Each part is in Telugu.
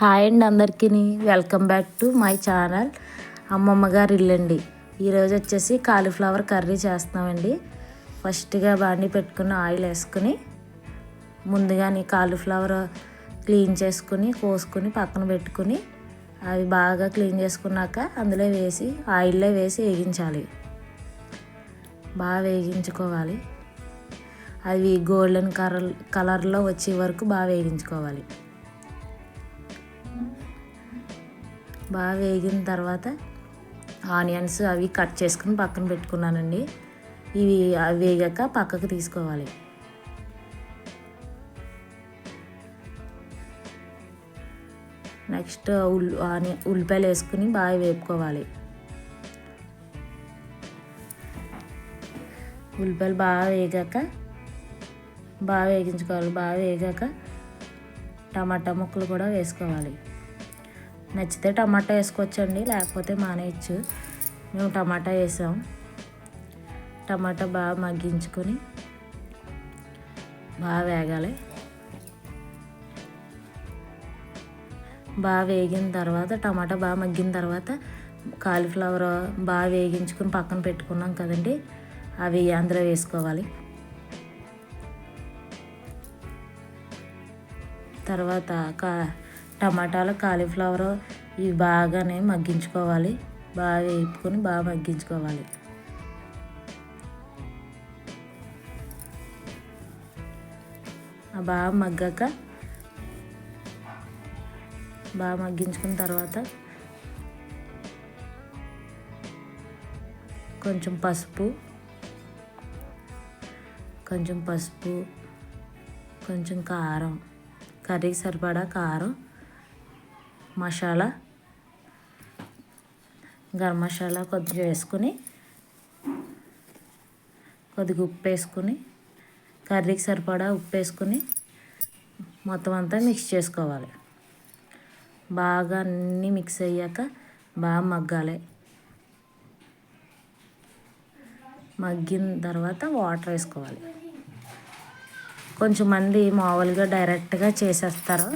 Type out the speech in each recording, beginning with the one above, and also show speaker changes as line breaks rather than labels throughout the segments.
హాయ్ అండి అందరికీ welcome back to my channel. అమ్మమ్మ గారు ఇల్లండి. ఈరోజు వచ్చేసి కాలీఫ్లవర్ కర్రీ చేస్తున్నామండి. ఫస్ట్గా బాండి పెట్టుకుని ఆయిల్ వేసుకుని ముందుగానే కాలీఫ్లవర్ క్లీన్ చేసుకుని కోసుకుని పక్కన పెట్టుకుని అవి బాగా క్లీన్ చేసుకున్నాక అందులో వేసి ఆయిల్లో వేసి వేగించాలి. బాగా వేగించుకోవాలి. అవి గోల్డెన్ కలర్ కలర్లో వచ్చే వరకు బాగా వేగించుకోవాలి. బాగా వేగిన తర్వాత ఆనియన్స్ అవి కట్ చేసుకుని పక్కన పెట్టుకున్నానండి. ఇవి అవి వేగాక పక్కకు తీసుకోవాలి. నెక్స్ట్ ఉల్లి ఆని ఉల్లిపాయలు వేసుకుని బాగా వేపుకోవాలి. ఉల్లిపాయలు బాగా వేగాక బాగా వేగించుకోవాలి. బాగా వేగాక టమాటా ముక్కలు కూడా వేసుకోవాలి. నచ్చితే టమాటా వేసుకోవచ్చండి లేకపోతే మానేయచ్చు. మేము టమాటా వేసాం. టమాటా బాగా మగ్గించుకొని బాగా వేగాలి. బాగా వేగిన తర్వాత టమాటా బాగా మగ్గిన తర్వాత కాలీఫ్లవర్ బాగా వేగించుకుని పక్కన పెట్టుకున్నాం కదండి అవి అందులో వేసుకోవాలి. తర్వాత కా టమాటాలు కాలీఫ్లవర్ ఇవి బాగానే మగ్గించుకోవాలి. బాగా వేపుకొని బాగా మగ్గించుకోవాలి. బాగా మగ్గాక బాగా మగ్గించుకున్న తర్వాత కొంచెం పసుపు కొంచెం పసుపు కొంచెం కారం కర్రీకి సరిపడా కారం మసాలా గరం మసాలా కొద్దిగా వేసుకుని కొద్దిగా ఉప్పు వేసుకుని కర్రీకి సరిపడా ఉప్పు వేసుకుని మొత్తం అంతా మిక్స్ చేసుకోవాలి. బాగా అన్నీ మిక్స్ అయ్యాక బాగా మగ్గాలి. మగ్గిన తర్వాత వాటర్ వేసుకోవాలి. కొంచెం మంది మామూలుగా డైరెక్ట్గా చేసేస్తారు.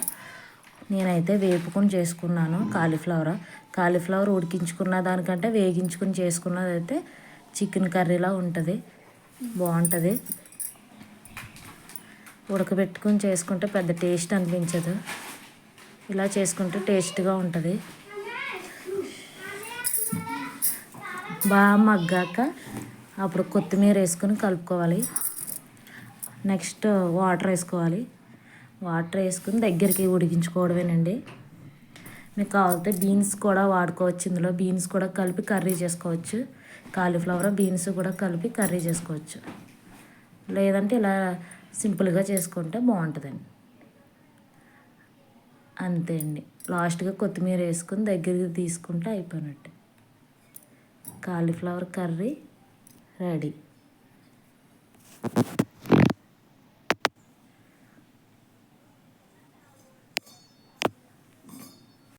నేనైతే వేపుకొని చేసుకున్నాను కాలీఫ్లవర్. కాలీఫ్లవర్ ఉడికించుకున్న దానికంటే వేగించుకుని చేసుకున్నది అయితే చికెన్ కర్రీలా ఉంటుంది. బాగుంటుంది. ఉడకబెట్టుకుని చేసుకుంటే పెద్ద టేస్ట్ అనిపించదు. ఇలా చేసుకుంటే టేస్ట్గా ఉంటుంది. బాగా మగ్గాక అప్పుడు కొత్తిమీర వేసుకొని కలుపుకోవాలి. నెక్స్ట్ వాటర్ వేసుకోవాలి. వాటర్ వేసుకుని దగ్గరికి ఉడికించుకోవడమేనండి. మీకు కావాలితే బీన్స్ కూడా వాడుకోవచ్చు ఇందులో బీన్స్ కూడా కలిపి కర్రీ చేసుకోవచ్చు. కాలీఫ్లవర్ బీన్స్ కూడా కలిపి కర్రీ చేసుకోవచ్చు. లేదంటే ఇలా సింపుల్గా చేసుకుంటే బాగుంటుందండి. అంతే అండి. లాస్ట్గా కొత్తిమీర వేసుకుని దగ్గరికి తీసుకుంటే అయిపోయినట్టు. Cauliflower curry ready.